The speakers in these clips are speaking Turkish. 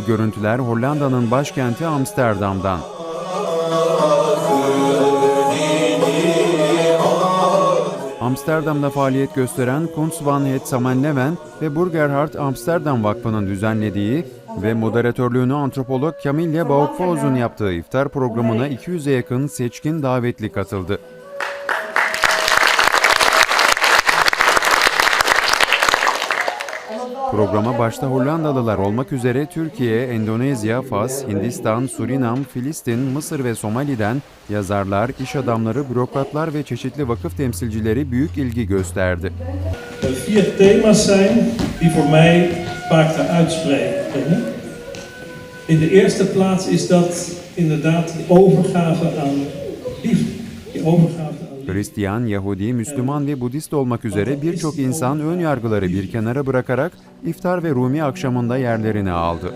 görüntüler Hollanda'nın başkenti Amsterdam'dan. Amsterdam'da faaliyet gösteren Kunst van het Samenleven ve Burgerhart Amsterdam Vakfı'nın düzenlediği ve moderatörlüğünü antropolog Camille Baukfouz'un yaptığı iftar programına 200'e yakın seçkin davetli katıldı. Programa başta Hollandalılar olmak üzere Türkiye, Endonezya, Fas, Hindistan, Surinam, Filistin, Mısır ve Somali'den yazarlar, iş adamları, bürokratlar ve çeşitli vakıf temsilcileri büyük ilgi gösterdi. er vier thema's zijn die voor mij vaak de uitspreken. In de eerste plaats is dat inderdaad die overgave aan liefde. Die overgave. Hristiyan, Yahudi, Müslüman ve Budist olmak üzere birçok insan ön yargıları bir kenara bırakarak iftar ve Rumi akşamında yerlerini aldı.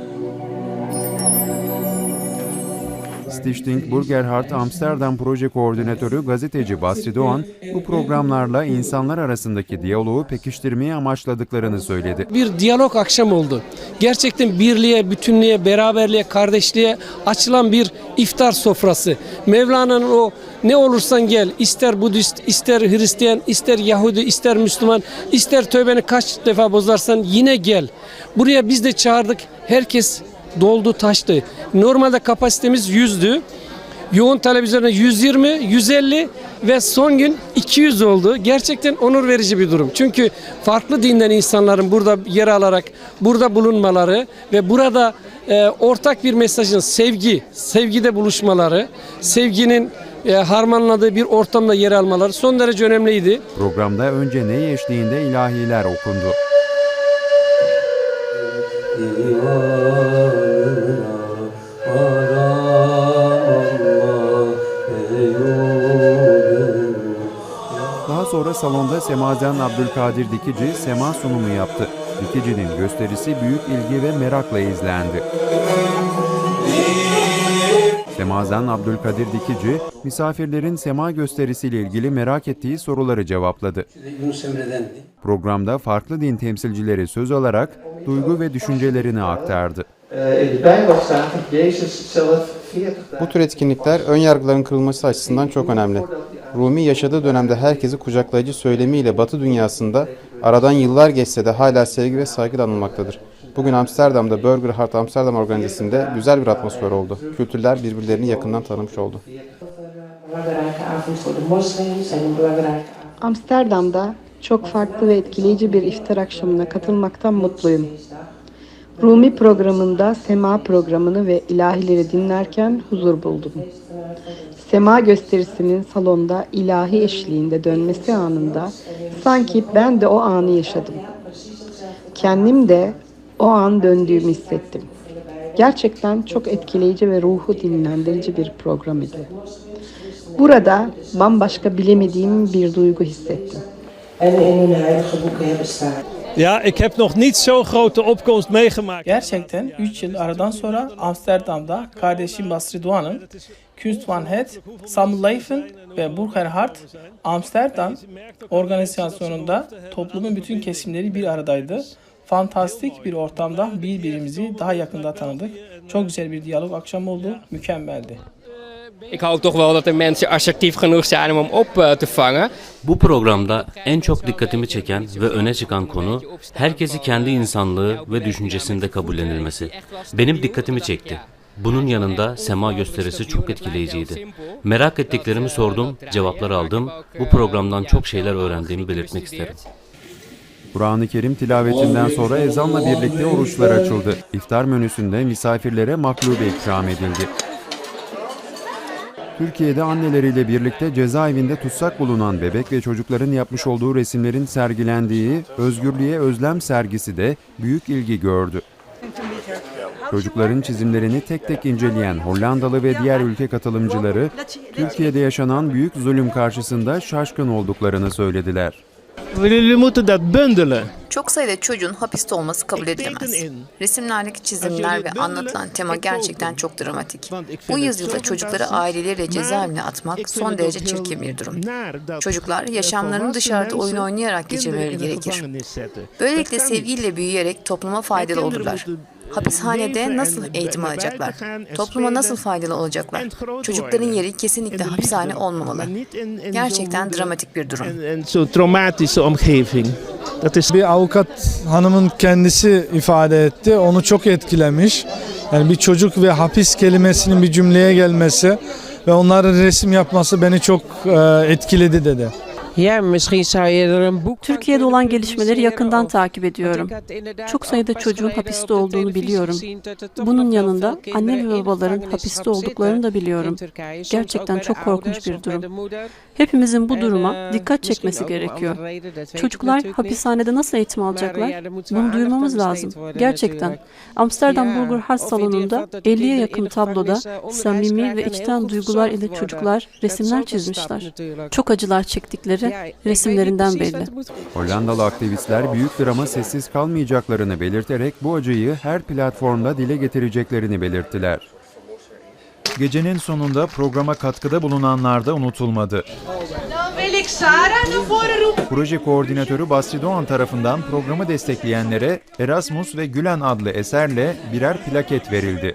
Stichting Burgerhart Amsterdam Proje Koordinatörü gazeteci Basri Doğan, bu programlarla insanlar arasındaki diyaloğu pekiştirmeyi amaçladıklarını söyledi. bir diyalog akşam oldu. Gerçekten birliğe, bütünlüğe, beraberliğe, kardeşliğe açılan bir iftar sofrası. Mevlana'nın o ne olursan gel, ister Budist, ister Hristiyan, ister Yahudi, ister Müslüman, ister tövbeni kaç defa bozarsan yine gel. Buraya biz de çağırdık. Herkes doldu taştı. Normalde kapasitemiz 100'dü. Yoğun talep üzerine 120, 150 ve son gün 200 oldu. Gerçekten onur verici bir durum. Çünkü farklı dinden insanların burada yer alarak burada bulunmaları ve burada e, ortak bir mesajın sevgi, sevgide buluşmaları, sevginin e, harmanladığı bir ortamda yer almaları son derece önemliydi. Programda önce ney eşliğinde ilahiler okundu. Salonda Semazen Abdülkadir Dikici sema sunumu yaptı. Dikici'nin gösterisi büyük ilgi ve merakla izlendi. Semazen Abdülkadir Dikici, misafirlerin sema gösterisiyle ilgili merak ettiği soruları cevapladı. Programda farklı din temsilcileri söz alarak duygu ve düşüncelerini aktardı. 40 Bu tür etkinlikler ön yargıların kırılması açısından çok önemli. Rumi yaşadığı dönemde herkesi kucaklayıcı söylemiyle Batı dünyasında aradan yıllar geçse de hala sevgi ve saygı anılmaktadır. Bugün Amsterdam'da Burger Heart Amsterdam organizasında güzel bir atmosfer oldu. Kültürler birbirlerini yakından tanımış oldu. Amsterdam'da çok farklı ve etkileyici bir iftar akşamına katılmaktan mutluyum. Rumi programında Sema programını ve ilahileri dinlerken huzur buldum. Sema gösterisinin salonda ilahi eşliğinde dönmesi anında sanki ben de o anı yaşadım. Kendim de o an döndüğümü hissettim. Gerçekten çok etkileyici ve ruhu dinlendirici bir program idi. Burada bambaşka bilemediğim bir duygu hissettim. Ja, ik heb nog niet zo'n grote opkomst meegemaakt. Gerçekten 3 yıl aradan sonra Amsterdam'da kardeşim Basri Doğan'ın Kunst van het Samenleven ve Burgerhart Amsterdam organizasyonunda toplumun bütün kesimleri bir aradaydı. Fantastik bir ortamda birbirimizi daha yakında tanıdık. Çok güzel bir diyalog akşamı oldu. Mükemmeldi. Ik hoop toch wel dat de mensen assertief genoeg zijn om hem op eh, te vangen. Bu programda en çok dikkatimi çeken ve öne çıkan konu herkesi kendi insanlığı ve düşüncesinde kabullenilmesi. Benim dikkatimi çekti. Bunun yanında sema gösterisi çok etkileyiciydi. Merak ettiklerimi sordum, cevaplar aldım. Bu programdan çok şeyler öğrendiğimi belirtmek isterim. Kur'an-ı Kerim tilavetinden sonra ezanla birlikte oruçlar açıldı. İftar menüsünde misafirlere maklube ikram edildi. Türkiye'de anneleriyle birlikte cezaevinde tutsak bulunan bebek ve çocukların yapmış olduğu resimlerin sergilendiği Özgürlüğe Özlem sergisi de büyük ilgi gördü. Çocukların çizimlerini tek tek inceleyen Hollandalı ve diğer ülke katılımcıları, Türkiye'de yaşanan büyük zulüm karşısında şaşkın olduklarını söylediler. Çok sayıda çocuğun hapiste olması kabul edilemez. Resimlerdeki çizimler ve anlatılan tema gerçekten çok dramatik. Bu yüzyılda çocukları aileleriyle cezaevine atmak son derece çirkin bir durum. Çocuklar yaşamlarını dışarıda oyun oynayarak geçirmeleri gerekir. Böylelikle sevgiyle büyüyerek topluma faydalı olurlar. Hapishanede nasıl eğitim alacaklar? Topluma nasıl faydalı olacaklar? Çocukların yeri kesinlikle hapishane olmamalı. Gerçekten dramatik bir durum. Bir avukat hanımın kendisi ifade etti. Onu çok etkilemiş. Yani bir çocuk ve hapis kelimesinin bir cümleye gelmesi ve onların resim yapması beni çok e, etkiledi dedi. Türkiye'de olan gelişmeleri yakından takip ediyorum. Çok sayıda çocuğun hapiste olduğunu biliyorum. Bunun yanında anne ve babaların hapiste olduklarını da biliyorum. Gerçekten çok korkunç bir durum. Hepimizin bu duruma dikkat çekmesi gerekiyor. Çocuklar hapishanede nasıl eğitim alacaklar? Bunu duyurmamız lazım. Gerçekten. Amsterdam Burger Heart Salonu'nda 50'ye yakın tabloda samimi ve içten duygular ile çocuklar resimler çizmişler. Çok acılar çektikleri resimlerinden belli. Hollandalı aktivistler büyük drama sessiz kalmayacaklarını belirterek bu acıyı her platformda dile getireceklerini belirttiler. Gecenin sonunda programa katkıda bulunanlar da unutulmadı. Proje koordinatörü Basri Doğan tarafından programı destekleyenlere Erasmus ve Gülen adlı eserle birer plaket verildi.